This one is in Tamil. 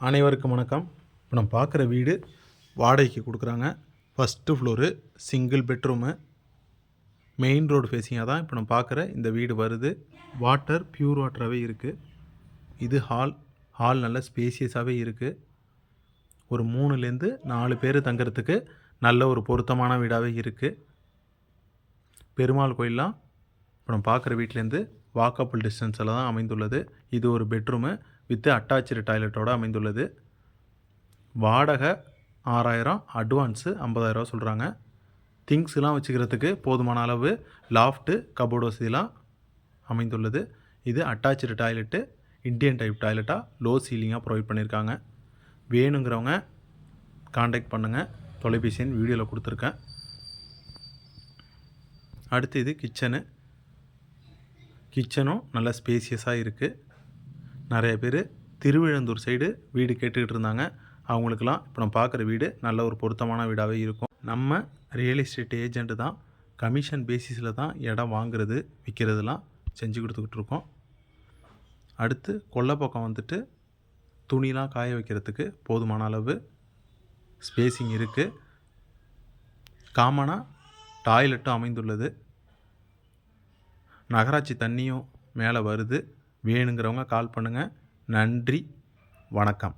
அனைவருக்கும் வணக்கம். இப்போ நம்ம பார்க்குற வீடு வாடகைக்கு கொடுக்குறாங்க. First floor single bedroom main road ஃபேஸிங்காக தான் இப்போ நம்ம பார்க்குற இந்த வீடு வருது. வாட்டர் பியூர் வாட்டராகவே இருக்குது இது ஹால் ஹால் நல்ல ஸ்பேசியஸாகவே இருக்குது ஒரு மூணுலேருந்து நாலு பேர் தங்குறதுக்கு நல்ல ஒரு பொருத்தமான வீடாகவே இருக்குது பெருமாள் கோயிலெலாம் இப்போ நம்ம பார்க்குற வீட்டிலேருந்து வாக்கபிள் டிஸ்டன்ஸில் தான் அமைந்துள்ளது. இது ஒரு பெட்ரூமு வித் அட்டாச்சு டாய்லெட்டோடு அமைந்துள்ளது. வாடகை ஆறாயிரம் அட்வான்ஸு ஐம்பதாயிரரூவா சொல்கிறாங்க திங்ஸ்லாம் வச்சுக்கிறதுக்கு போதுமான அளவு லாஃப்ட்டு கபோர்டு வசதிலாம் அமைந்துள்ளது. இது அட்டாச்சு டாய்லெட்டு இந்தியன் டைப் டாய்லெட்டாக லோ சீலிங்காக ப்ரொவைட் பண்ணியிருக்காங்க வேணுங்கிறவங்க காண்டாக்ட் பண்ணுங்கள் தொலைபேசின்னு வீடியோவில் கொடுத்துருக்கேன். அடுத்து இது கிச்சனு கிச்சனும் நல்ல ஸ்பேசியஸாக இருக்குது நிறைய பேர் திருவிழந்தூர் சைடு வீடு கேட்டுக்கிட்டு இருந்தாங்க. அவங்களுக்கெல்லாம் இப்போ நம்ம பார்க்குற வீடு நல்ல ஒரு பொருத்தமான வீடாகவே இருக்கும். நம்ம ரியல் எஸ்டேட் ஏஜென்ட்டு தான். கமிஷன் பேசிஸில் தான் இடம் வாங்குறது விற்கிறதுலாம் செஞ்சு கொடுத்துக்கிட்டு இருக்கோம். அடுத்து கொல்லை பக்கம் வந்துட்டு துணிலாம் காய வைக்கிறதுக்கு போதுமான அளவு ஸ்பேசிங் இருக்குது காமனாக டாய்லெட்டும் அமைந்துள்ளது. நகராட்சி தண்ணியும் மேலே வருது. வேணுங்கிறவங்க கால் பண்ணுங்கள் நன்றி. வணக்கம்.